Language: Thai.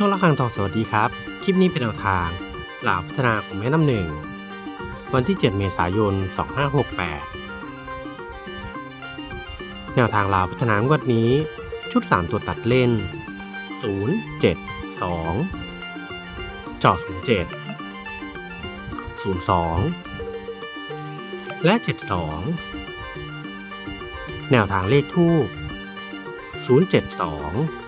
ช่องละคังทองสวัสดีครับ คลิปนี้เป็นแนวทางหลาวพัฒนาของแม่น้ำหนึ่ง วันที่ 7 เมษายน 2568 แนวทางลาวพัฒนางวดนี้ ชุด 3 ตัวตัดเล่น 0 7 2 จอ07 02 และ 72 แนวทางเลขทูป072